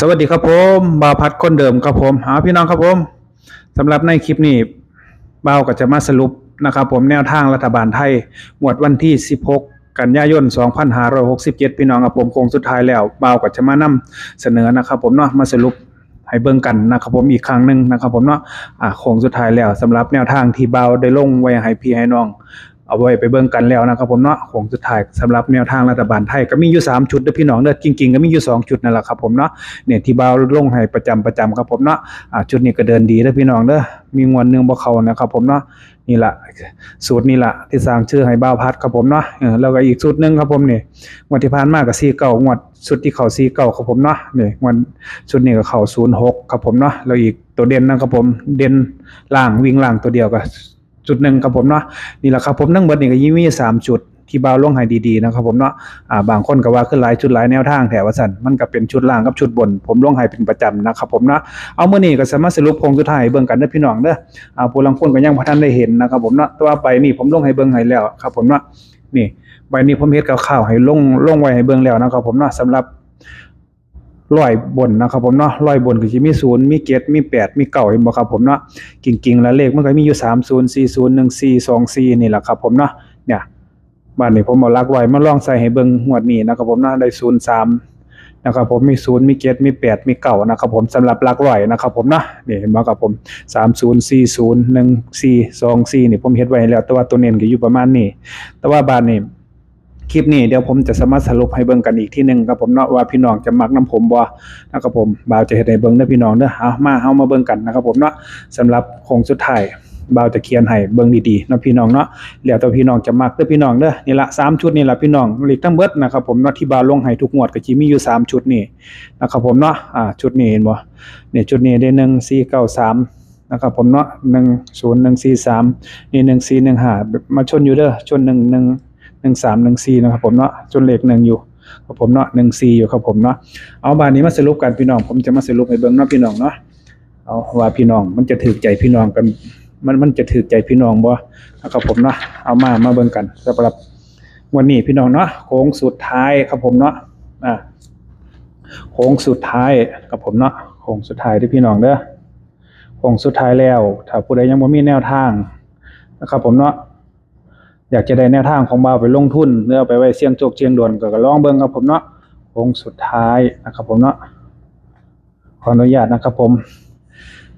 สวัสดีครับผมบาวพัดคนเดิมครับผมหาพี่น้องครับผมสำหรับในคลิปนี้บ่าก็จะมาสรุปนะครับ ผมแนวทางรัฐบาลไทยหมวดวันที่ 16 กันยายน 2567 พี่น้องครับผมโคงสุดท้ายแล้วบ่าก็จะมานำเสนอนะครับ ผมเนาะมาสรุปให้เบิ่งกันนะครับ ผมอีกครั้งหนึ่งนะครับ ผมเนาะอ่าโคงสุดท้ายแล้วสำหรับแนวทางที่บ่าได้ลงไว้ให้พี่ให้น้อง เอาไว้ไปเบิ่งกันแล้วนะครับผมเนาะของสุดท้ายสำหรับแนวทางรัฐบาลไทยก็มีอยู่ 3 ชุดเด้อพี่น้องเด้อจริงๆก็มีอยู่ 2 ชุดนั่นแหละครับผมเนาะเนี่ยที่บ่าวลงให้ประจำประจำครับผมเนาะอ่าชุดนี้ก็เดินดีเด้อพี่น้องเด้อมีงวดหนึงบ่เข้านะครับผมเนาะนี่ล่ะสูตรนี้ล่ะที่สร้างชื่อให้บ่าวพัดครับผมเนาะเออแล้วก็อีกชุดหนึงครับผมนี่งวดที่ผ่านมาก็49งวดชุดที่เข้า49ครับผมเนาะนี่งวดชุดนี้ก็เข้า06ครับผมเนาะแล้วอีกตัวเด่นนะครับผมเด่นล่างวิ่งล่างตัวเดียวก็ จุดหนึ่งครับผมเนาะนี่แหละครับผมทั้งหมดนี่ก็ยี่มีสามจุดที่บ่าวลงให้ดีๆนะครับผมเนาะอ่าบางคนก็ว่าขึ้นหลายชุดหลายแนวทางแถวว่าสั่นมันก็เป็นชุดล่างกับชุดบน ผมลงให้เป็นประจำนะครับผมเนาะเอาเมื้อนี้ก็สามารถสรุปคงสุดท้ายเบิ่งกันเด้อพี่น้องเด้ออ่าผู้ลางคนก็ยังบ่ทันได้เห็นนะครับผมเนาะแต่ว่าไปนี่ผมลงให้เบิ่งให้แล้วครับผมเนาะนี่ใบนี้ผมเฮ็ดคร่าวๆให้ลงลงไว้ให้เบิ่งแล้วนะครับผมเนาะสำหรับ ร้อยบนนะครับผมเนาะร้อยบนก็สิมีศูนย์มีเจ็ดมีแปดมีเก้าเห็นบ่ครับผมเนาะกิ่งๆแล้วเลขมันก็มีอยู่สามศูนย์สี่ศูนย์หนึ่งสี่สองสี่นี่แหละครับผมเนาะเนี่ยบ้านนี้ผมเอาลักไว้มาลองใส่ให้เบิ่งงวดนี้นะครับผมเนาะได้ศูนย์สามนะครับผมมีศูนย์มีเจ็ดมีแปดมีเก้านะครับผมสำหรับลักร้อยนะครับผมเนาะนี่เห็นบ่ครับผมสามศูนย์สี่ศูนย์หนึ่งสี่สองสี่นี่ผมเฮ็ดไว้แล้วแต่ว่าตัวเน้นก็อยู่ประมาณนี้ แต่ว่าบ้านนี้ คลิปนี้เดี๋ยวผมจะสามารถสรุปให้เบิ่งกันอีกที่หนึ่งครับผมเนาะว่าพี่น้องจะมักน้ำผมบ่นะครับผมบ่าวจะเฮ็ดให้เบิ่งเด้อพี่น้องเด้อเอามาเฮามาเบิ่งกันนะครับผมเนาะสำหรับโครงสุดท้ายบ่าวจะเขียนให้เบิ่งดีๆนะพี่น้องเนาะแล้วแต่พี่น้องจะมักเด้อพี่น้องเด้อนี่ละสามชุดนี่ละพี่น้องเลขทั้งเบิดนะครับผมเนาะที่บ่าวลงให้ทุกงวดก็สิมีอยู่สามชุดนี่นะครับผมเนาะอ่าชุดนี้เห็นบ่เนี่ยชุดนี้ได้1493นะครับผมเนาะ10143นี่1415มาชนอยู่เด้อชน1 1หนึ่ง หนึ่งสามหนึ่งสี่นะครับผมเนาะจนเลขหนึ่งอยู่ครับผมเนาะหนึ่งสี่อยู่ครับผมเนาะเอาบานนี้มาสรุปกันพี่น้องผมจะมาสรุปให้เบิ่งเนาะพี่น้องเนาะเอาว่าพี่น้องมันจะถือใจพี่น้องกัน มันมันจะถือใจพี่น้องบ่นะครับผมเนาะเอามามาเบิ่งกันสำหรับวันนี้พี่น้องเนาะโค้งสุดท้ายครับผมเนาะอ่าโค้งสุดท้ายครับผมเนาะโค้งสุดท้ายที่พี่น้องเด้อโค้งสุดท้ายแล้ว ถ้าผู้ใดยังบ่มีแนวทางนะครับผมเนาะ อยากจะได้แนวทางของบ่าวไปลงทุนเนื้อไปไว้เสี่ยงโชคเสี่ยงดวงก็ลองเบิ่งครับผมเนาะโค้งสุดท้ายนะครับผมเนาะขออนุญาตนะครับผม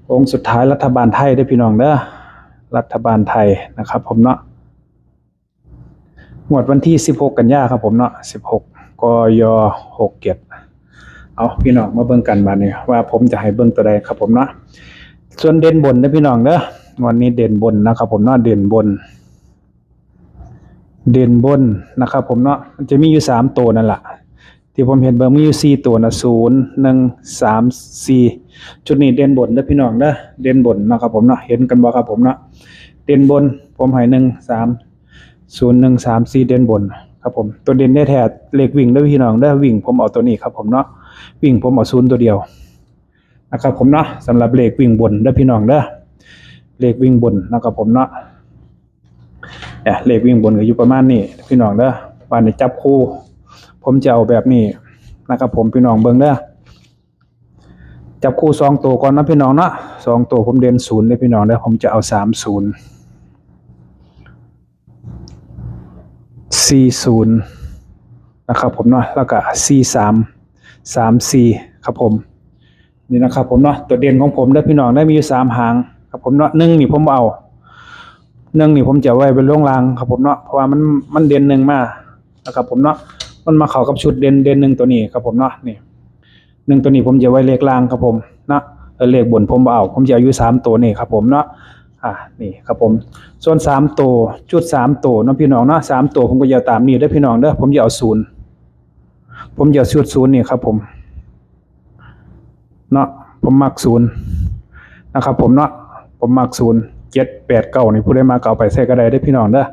โค้งสุดท้ายรัฐบาลไทยเด้พี่น้องเด้อรัฐบาลไทยนะครับ ผมเนาะงวดวันที่ 16 กันยาครับผมเนาะ16กย67เอาพี่น้องมาเบิ่งกันบัดนี้ว่าผมจะให้เบิ่งตัวใดครับผมเนาะส่วนเด่นบนเด้พี่น้องเด้อวันนี้เด่นบนนะครับผมเนาะเด่นบน เด่นบนนะครับผมเนาะมันจะมีอยู่สามตัวนั่นแหละที่ผมเห็นเบอร์มีอยู่สี่ตัวนะศูนย์หนึ่งสามสี่จุดนี้เด่นบนเด้อพี่น้องเด้อเด่นบนนะครับผมเนาะเห็นกันบ่ครับผมเนาะเด่นบนผมให้หนึ่งสามศูนย์หนึ่งสามสี่เด่นบนครับผมตัวเด่นได้แท้เลขวิ่งเด้พี่น้องเด้อวิ่งผมเอาตัวนี้ครับผมเนาะวิ่งผมเอาศูนย์ตัวเดียวนะครับผมเนาะสำหรับเลขวิ่งบนเด้พี่น้องเด้อเลขวิ่งบนนะครับผมเนาะ เนี่ยเลขวิ่งบนก็อยู่ประมาณนี้พี่น้องเด้อว่าในจับคู่ ผมจะเอาแบบนี้นะครับผมพี่น้องเบิ่งเด้อจับคู่สองตัวก่อนนะพี่น้องเนาะสองตัวผมเด่นศูนย์เลยพี่น้องเด้อผมจะเอาสามศูนย์สี่ศูนย์นะครับผมเนาะแล้วก็สี่สามสามสี่ครับผมนี่นะครับผมเนาะตัวเด่นของผมเด้อพี่น้องได้มีอยู่สามหางครับผมเนาะหนึ่งนี่ผมเอา หนึ่งนี่ผมจะไว้เป็นล่องรางครับผมเนาะเพราะว่ามันมันเด่นหนึ่งมานะครับผมเนาะมันมาเข้ากับชุดเด่นเด่นหนึ่งตัวนี้ครับผมเนาะนี่หนึ่งตัวนี้ผมจะไว้เลขล่างครับผมเนาะเลขบนผมเอาผมจะอายู่สามตัวนี่ครับผมเนาะอ่านี่ครับผม ส่วนสามตัวจุดสามตัวเนาะพี่น้องเนาะสามตัวผมก็จะตามนี้เด้พี่น้องเด้อผมจะเอาศูนย์ผมจะเอาชุดศูนย์นี่ครับผมเนาะผมมักศูนย์นะครับผมเนาะผมมักศูนย์ เจ็ดแปดเก้านี่ผู้ได้มาเก่าไปใส่ก็ได้ได้พี่น้องเด้อ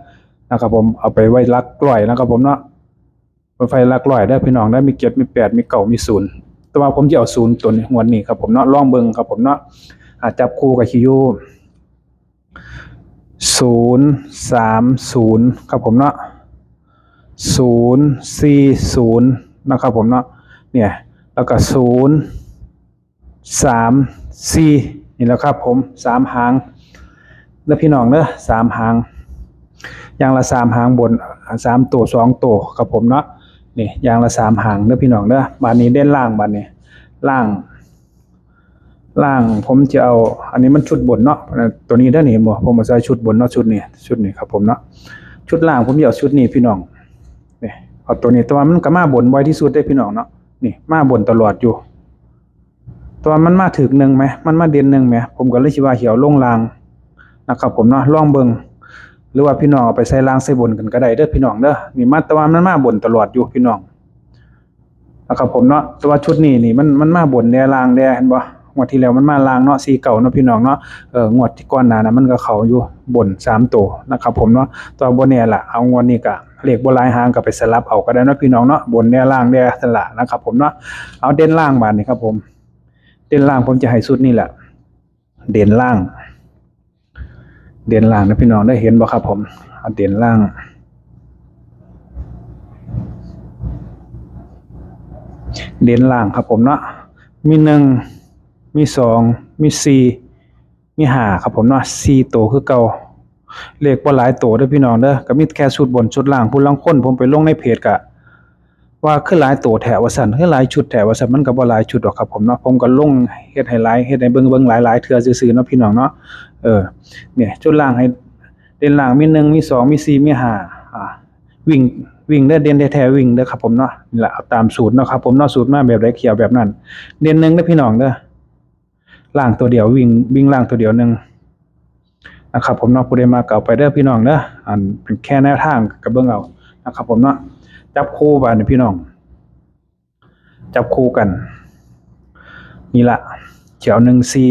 นะครับผมเอาไปไว้ลักกล้อยนะครับผมเนาะไปไฟลักลอยได้พี่น้องได้มีเจ็ดมีแปดมีเก้ามีศูนย์แต่ว่าผมจะเอาศูนย์ตัวนี้งวดนี้ครับผมเนาะล่องเบิงครับผมเนาะอาจับคู่กับคิวศูนย์สามศูนย์ครับผมเนาะศูนย์สี่ศูนย์นะครับผมเนาะเนี่ยแล้วก็ศูนย์สามสี่นี่แหล้วครับผมสามหาง แล้วพี่น้องเด้อสามหางอย่างละสามหางบนสามตัวสองตัวครับผมเนาะนี่อย่างละสามหางเด้อพี่น้องเด้อบานนี้เด่นล่างบานนี้ล่าง ล่างผมจะเอา อันนี้มันชุดบนเนาะตัวนี้ได้อนี่เห็นบ่ผมมาใส่ชุดบนเนาะชุดนี้ชุดนี้ครับผมเนาะชุดล่างผมจะเอาชุดนี้พี่น้องนี่เอาตัวนี้ตัวมันก็มาบนบ่อยที่สุดได้พี่น้องเนาะนี่มาบนตลอดอยู่ ตัวมันมาถึกหนึ่งไหมมันมาเด่นหนึ่งไหมผมก็เลยคิว่าเหี่ยวลงล่าง นะครับผมเนาะลองเบิงหรือว่าพี่น้องเอาไปใส่ล่างใส่บนกันก็ได้เด้อพี่น้องเด้อนี่มาแตะวันมันมาบนตลอดอยู่พี่น้องนะครับผมเนาะแต่ว่าชุดนี้นี่มันมันมาบนแน่ล่างแน่เห็นบ่งวดที่แล้วมันมาล่างเนาะสีเก่าเนาะพี่น้องเนาะเอองวดที่ก่อนหนานั้นมันก็เขาอยู่บนสามตัวนะครับผมเนาะตัวบนแน่ล่ะเอางวดนี้ก็เลขบ่หลายหางก็ไปสลับเอาก็ได้เนาะพี่น้องเนาะบนแน่ล่างแน่สละนะครับผมเนาะเอาเด่นล่างบาดนี้ครับผม เด่นล่างผมจะให้สุดนี่แหละ เด่นล่าง เด่นล่างนะพี่น้องได้เห็นบ่ครับผมเด่นล่าง เด่นล่างครับผมเนาะมีหนึ่งมีสองมีสี่มีห้าครับผมเนาะสี่ตัวคือเก่าเลขบ่หลายตัวเด้อพี่น้องเด้อก็มีแค่ชุดบนชุดล่างผู้ลังคนผมไปลงในเพจกะ ว่าคือหลายตัวแถวว่าซั่นคือหลายชุดแถวว่าซั่นมันก็บ่หลายชุดหรอกครับผมเนาะผมก็ลงเฮ็ดให้หลายเฮ็ดให้เบิ่งเบิ่งหลายๆเทื่อซื่อๆเนาะพี่น้องเนาะเออเนี่ยชุดล่างให้เด่นล่างมีหนึ่งมีสองมีสี่มีห้าอ่าวิ่งวิ่งเด้อเด่นแท้ๆวิ่งเด้อครับผมเนาะนี่แหละเอาตามสูตรเนาะครับผมเนาะสูตรมาแบบไรเขียวแบบนั้น เด่นหนึ่งเด้อพี่น้องเด้อล่างตัวเดียววิ่งวิ่งล่างตัวเดียวหนึ่งนะครับผมเนาะผู้ใดมาเก่าไปเด้อพี่น้องเด้ออันเป็นแค่แนวทางกับเบิ่งเอานะครับผมเนาะ จับคู่บานี่พี่น้อง จับคู่กัน นี่ละเขียวหนึ่งซี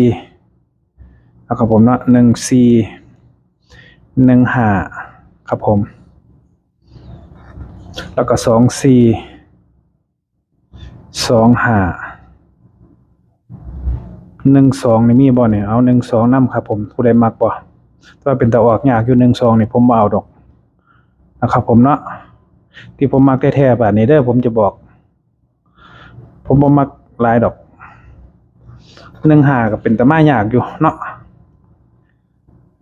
นะครับผมเนาะหนึ่งซีหนึ่งห้าครับผม แล้วก็สองสี่สองห้าหนึ่งสองนี่มีบ่เนี่ยเอาหนึ่งสองนํครับผมผู้ใดมักบ่ถ้าเป็นตะออกยากอยู่หนึ่งสองนี่ผมเอาดอกนะครับผมเนาะ ที่ผมมักแท้ๆแบบนี้เด้อผมจะบอก ผมบ่มักลายดอกหนึ่งหาก็เป็นตะมายากอยู่เนาะ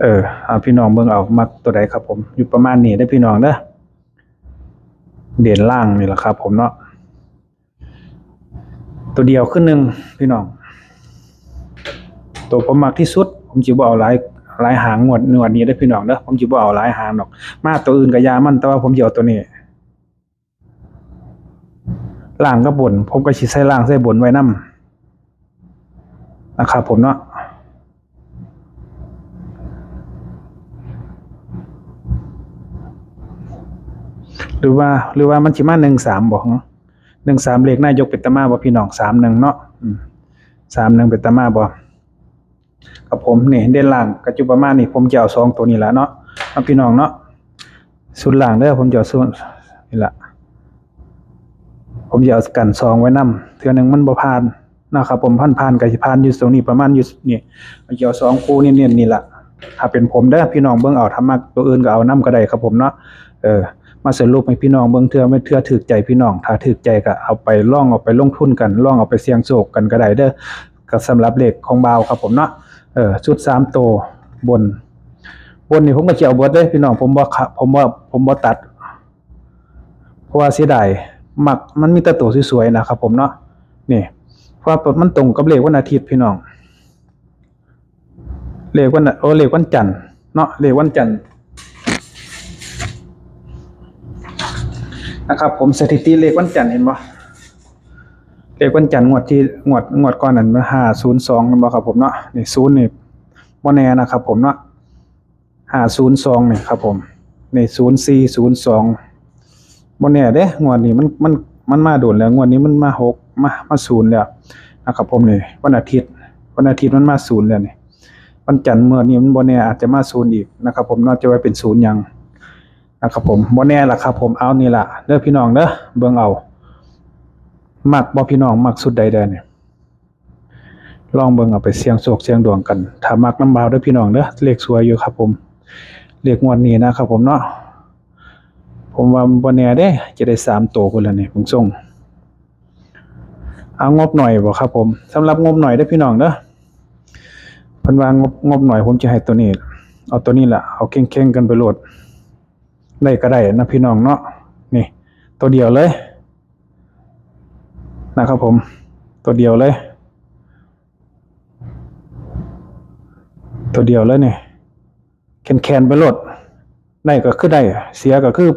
เออเอาพี่น้องเบิ่งเอามักตัวใดครับ ผมอยู่ประมาณนี้ได้พี่น้องเด้อเด่นล่างนี่แหละครับ ผมเนาะตัวเดียวขึ้นหนึ่งพี่น้อง ตัวผมมักที่สุด ผมจิบเอาหลายหลายหางงวดงวดนี้ได้พี่น้องเด้อผมจิบเอาหลายหางดอก มาตัวอื่นก็ยามันแต่ว่าผมสิเอาตัวนี้ ล่างก็บนผมก็สิใส่ล่างใส่บนไว้นํนะครับผมเนาะหรือว่าหรือว่ามันสิมาหนึ่งสามบอกหนึ่งสามเลขหน้ายกเป็นตามาบ่พี่น้องสามหนึ่งเนาะสามหนึ่งเป็นตามาบ่กับผมนี่เด่นล่างก็จุประมาณนี้ผมจะเอาสองตัวนี้ละเนาะเอาพี่น้องเนาะสุดล่างเด้อผมจะเอาสุดนี่ละ ผมจะเอากันซองไว้นํเทื่อหนึงมันบ่ผ่านนะครับผมผ่านผ่านก็สิผ่านอยู่ตรงนี้ประมาณอยู่นี่เอาจะเอาสองคู่นี่เนี่ยนี่แหละถ้าเป็นผมเด้พี่น้องเบิ่งเอาทำมักตัวอื่นก็เอานํก็ได้ครับผมเนาะเออมาสรุปให้พี่น้องเบิ่งเทื่อไม่เทื่อถึกใจพี่น้อง ถ้าถึกใจก็เอาไปล่องเอาไปลงทุนกันล่องเอาไปเสี่ยงโชคกันก็ได้เด้อก็สำหรับเหลขของเบาครับผมเนาะเออชุดสามตัวบน บนนี่ผมก็สิเอาเบิดเด้พี่น้องผมบ่ขะผมบ่ผมบ่ตัด เพราะว่าเสียดาย มักมันมีแต่ตัวสวยๆนะครับผมเนาะนี่เพราะว่ามันตรงกับเลขวันอาทิตย์พี่น้อง เลขวันโอ้เลขวันจันทร์เนาะเลขวันจันทร์นะครับ ผมสถิติเลขวันจันทร์เห็นบ่เลขวันจันทร์งวดที่งวดงวดก่อนนั้นมันห้าศูนย์สองบ่ครับผมเนาะนี่ศูนย์นี่บ่แน่นะครับ ผมเนาะห้าศูนย์สองนี่ครับผมนี่ศูนย์สี่ศูนย์สอง บ่แน่เด้งวดนี้มันมันมันมาโดนแล้วงวดนี้มันมาหกมามาศูนย์แล้วนะครับผมนี่วันอาทิตย์ วันอาทิตย์มันมาศูนย์แล้วนี่วันจันทร์เมื่อนี้มันบ่แน่อาจจะมาศูนย์อีกนะครับ ผมเนาจะไว้เป็นศูนย์ยังนะครับผมบ่แน่ล่ะครับ ผมเอานี่ล่ะเด้อพี่น้องเด้อเบิ่งเอามักบ่พี่น้องมักสุดใดเด้อเนี่ยลองเบิ่งเอาไปเสียงโชคเสียงดวงกันถ้ามักน้ำเบาเด้อพี่น้องเด้อเลขสวยอยู่ครับ ผมเลขงวดนี้นะครับผมเนาะ ผมว่าบ่แน่เด้จะได้สามตัวคนละนี่ยผมส่งเอางบหน่อยบ่ครับ ผมสำหรับงบหน่อยเด้พี่น้องเด้อพิ่นวางงบงบหน่อยผมจะให้ตัวนี้ เอาตัวนี้แหละเอาเข่งๆกันไปโหลด ได้ก็ได้นะพี่น้องเนาะนี่ ตัวเดียวเลย นะครับผม ตัวเดียวเลย ตัวเดียวเลยเนี่ยแคนแคนๆไปโหลดได้ก็คือได้ เสียก็คือ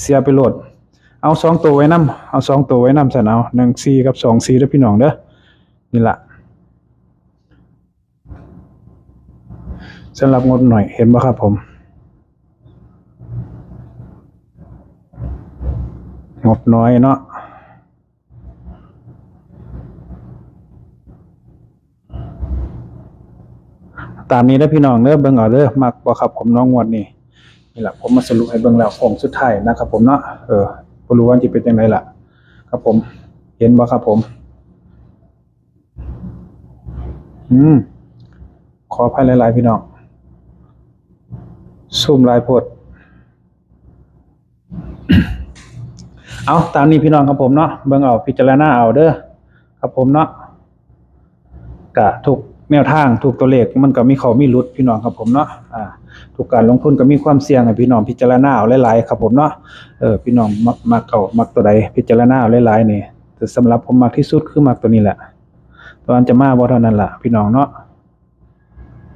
เสียไปโหลด เอาสองตัวไว้นำเอาสองตัวไว้นำสันเอาหนึ่งซีกับสองซีแล้วพี่น้องเด้อนี่ละสำหรับงดหน่อยเห็นบ่ครับผมงบน้อยเนาะตามนี้นะพี่น้องเด้อเบิ่งเอาเด้อมักบ่ครับผมน้องงวดนี่ นี่แหละผมมาสรุปให้เบิ่งแล้วของสุดท้ายนะครับ ผมเนาะเออบ่รู้ว่าสิเป็นจังไดล่ะ ครับผม เห็นบ่ครับผม อืม ขออภัยหลาย ๆ พี่น้องซูมลายโพดเอาตามนี้พี่น้องครับผมเนาะเบิ่งเอาพิจารณาเอาเด้อครับผมเนาะกะทุกแนวทางทุกตัวเลขมันก็มีเขามีหลุดพี่น้องครับผมเนาะอ่า ทุกการลงทุนก็มีความเสี่ยงให้พี่น้องพิจารณาเอาหลายๆครับผมเนาะเออพี่น้องมักมักเอามักตัวใดพิจารณาเอาหลายๆนี่แต่สำหรับผมมักที่สุดคือมักตัวนี้แหละตอนจะมาบ่เท่านั้นล่ะ พี่น้องเนาะ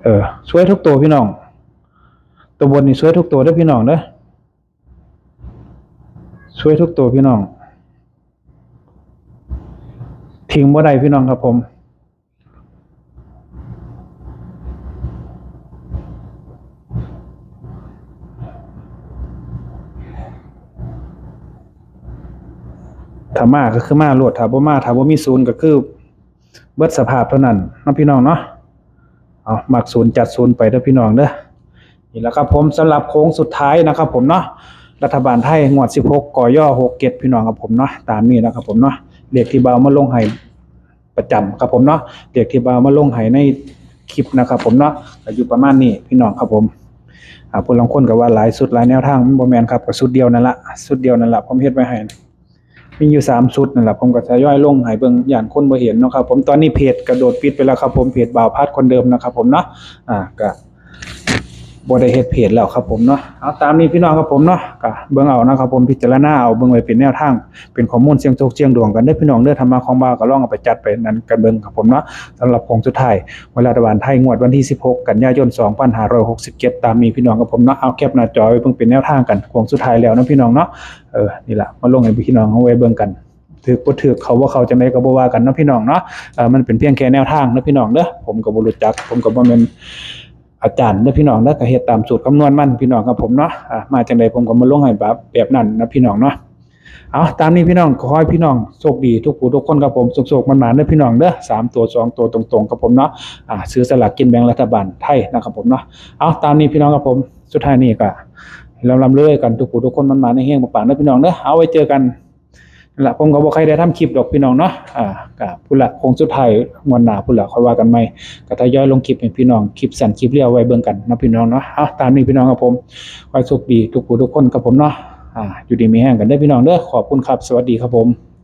เออสวยทุกตัวพี่น้อง ตัวบนนี่สวยทุกตัวด้อพี่น้องเด้อช่วยทุกตัวพี่น้องทิ้งบ่ได้พี่น้องครับผมามาก็คือมาโลดถ้าบ่มาถ้าบ่มีศูนย์ก็คือเบิดสภาพเท่านั้นนะพี่น้องเนาะเอามักศูนย์จัดศูนย์ไปเด้อพี่น้องเด้อนี่แหละครับผมสำหรับโค้งสุดท้ายนะครับผมเนาะรัฐบาลไทยงวด 16กอย่อ6เกตพี่น้องครับผมเนาะตามนี้นะครับผมเนาะเลขที่บ่ามาลงให้ประจำครับผมเนาะเลขที่บ่ามาลงให้ในคลิปนะครับผมเนาะก็อยู่ประมาณนี้พี่น้องครับผมอ่าผู้ลางคนก็ว่าหลายสุดหลายแนวทางมันบ่แมนครับก็สุดเดียวนั่นละสุดเดียวนั่นละผมเฮ็ดไว้ให้ มีอยู่สามสุดนั่นแหละผมก็จะย่อยลงให้เบิ่งอย่างคนบ่เห็นเนาะครับผมตอนนี้เพจกระโดดปิดไปแล้วครับผมเพจบ่าวพัดคนเดิมนะครับผมเนาะอ่าก็ บได้เฮ็ดเพจแล้วครับผมเนาะเอาตามนี้พี่น้องครับผมเนาะก็เบิ่งเอานะครับผมพิจารณาเอาเบิ่งไว้เป็นแนวทาง เป็นข้อมูลเสียงโชคเสียงดวงกันเด้อพี่น้องเด้อธรรมะของบ่าวก็ลองเอาไปจัดไปนั้นกันเบิ่งครับผมเนาะสำหรับของสุดท้ายเวันรัฐบาลไทยงวดวันที่ 16 กันยายน 2567 ตามนี้พี่น้องครับผมเนาะเอาแคปหน้าจอไว้เบิ่งเป็นแนวทางกันของสุดท้ายแล้วนะพี่น้องเนาะเออนี่ล่ะมาลงให้พี่น้องเอาไว้เบิ่งกันถือบ่ถือเขาว่าเขาจังไดก็บ่ว่ากันนะพี่น้องเนาะเออมันเป็นเพียงแค่แนวทางนะพี่น้องเด้อผมก็บ่รู้จักผมก็บ่แม่น อาจารย์เด้อพี่น้องเด้อก็เฮ็ดตามสูตรคำนวณมันพี่น้องครับผมเนาะอ่ามาจังไดผมก็มาลงให้แบบแบบนั้นนะพี่น้องเนาะเอาตามนี้พี่น้องขอให้พี่น้องโชคดีทุกผู้ทุกคนครับผมสุขๆมันๆเด้อพี่น้องเด้อสามตัวสองตัวตรงๆครับผมเนาะอ่าซื้อสลากกินแบ่งรัฐบาลไทยนะครับผมเนาะเอาตามนี้พี่น้องครับผมสุดท้ายนี้ก็ลำลำเรื่อยกันทุกผู้ทุกคนมันๆในเฮงปังๆเด้อพี่น้องเด้อเอาไว้เจอกัน ละผมก็บอกใครได้ทำคลิปดอกพี่น้องเนาะอ่าก็พุ่นละคงสุดท้ายมวลหนาผุ้หละค่อยว่ากันใหม่ก็ทยอยลงคลิปให้พี่น้องคลิปสั้นคลิปเรียวไว้เบิ่งกันนะพี่น้องเนาะเอาตามนี้พี่น้องครับผมขอให้สุขดีทุกผู้ทุกคนครับผมเนาะอ่าอยู่ดีมีแห้งกันได้พี่น้องเด้อขอบคุณครับสวัสดีครับผม